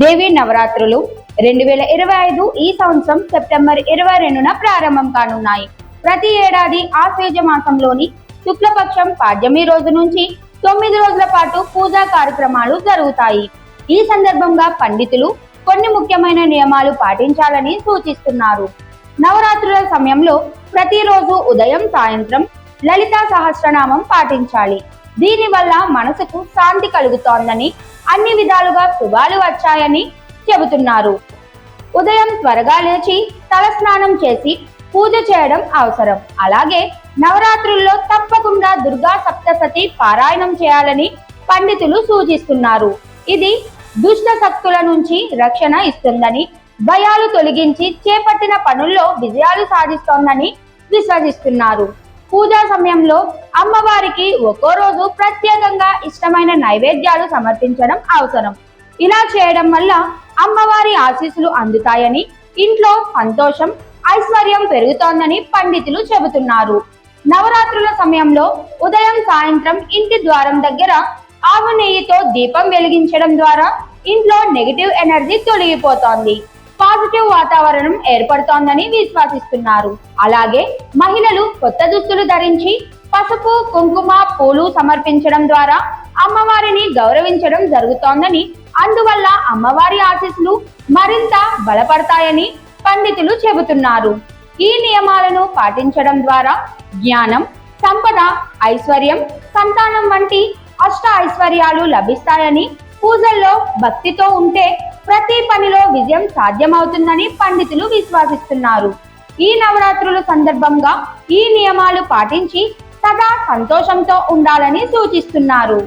దేవి నవరాత్రులు రెండు వేల ఇరవై ఐదు ఈ సంవత్సరం సెప్టెంబర్ ఇరవై రెండున ప్రారంభం కానున్నాయి. ప్రతి ఏడాది ఆశ్వేజ మాసంలోని శుక్లపక్షం పాడ్యమి రోజు నుంచి తొమ్మిది రోజుల పాటు పూజా కార్యక్రమాలు జరుగుతాయి. ఈ సందర్భంగా పండితులు కొన్ని ముఖ్యమైన నియమాలు పాటించాలని సూచిస్తున్నారు. నవరాత్రుల సమయంలో ప్రతిరోజు ఉదయం సాయంత్రం లలితా సహస్రనామం పాటించాలి. దీనివల్ల మనసుకు శాంతి కలుగుతోందని అన్ని విధాలుగా శుభాలు వచ్చాయని చెబుతున్నారు. ఉదయం త్వరగా లేచి తలస్నానం చేసి పూజ చేయడం అవసరం. అలాగే నవరాత్రుల్లో తప్పకుండా దుర్గా సప్తసతి పారాయణం చేయాలని పండితులు సూచిస్తున్నారు. ఇది దుష్ట శక్తుల నుంచి రక్షణ ఇస్తుందని భయాలు తొలగించి చేపట్టిన పనుల్లో విజయాలు సాధిస్తోందని విశ్వసిస్తున్నారు. పూజా సమయంలో అమ్మవారికి ఒక్కో రోజు ప్రత్యేకంగా ఇష్టమైన నైవేద్యాలు సమర్పించడం అవసరం. ఇలా చేయడం వల్ల అమ్మవారి ఆశీస్సులు అందుతాయని ఇంట్లో సంతోషం ఐశ్వర్యం పెరుగుతోందని పండితులు చెబుతున్నారు. నవరాత్రుల సమయంలో ఉదయం సాయంత్రం ఇంటి ద్వారం దగ్గర ఆవు నెయ్యితో దీపం వెలిగించడం ద్వారా ఇంట్లో నెగిటివ్ ఎనర్జీ తొలగిపోతోంది. పాజిటివ్ వాతావరణం ఏర్పడుతోందని విశ్వసిస్తున్నారు. అలాగే మహిళలు కొత్త దుస్తులు ధరించి పసుపు కుంకుమ పూలు సమర్పించడం ద్వారా అమ్మవారిని గౌరవించడం జరుగుతోందని అందువల్ల అమ్మవారి ఆశీస్సులు మరింత బలపడతాయని పండితులు చెబుతున్నారు. ఈ నియమాలను పాటించడం ద్వారా జ్ఞానం సంపద ఐశ్వర్యం సంతానం వంటి అష్ట ఐశ్వర్యాలు లభిస్తాయని పూజల్లో భక్తితో ఉంటే ప్రతి పనిలో విజయం సాధ్యమవుతుందని పండితులు విశ్వసిస్తున్నారు. ఈ నవరాత్రుల సందర్భంగా ఈ నియమాలు పాటించి సదా సంతోషంతో ఉండాలని సూచిస్తున్నారు.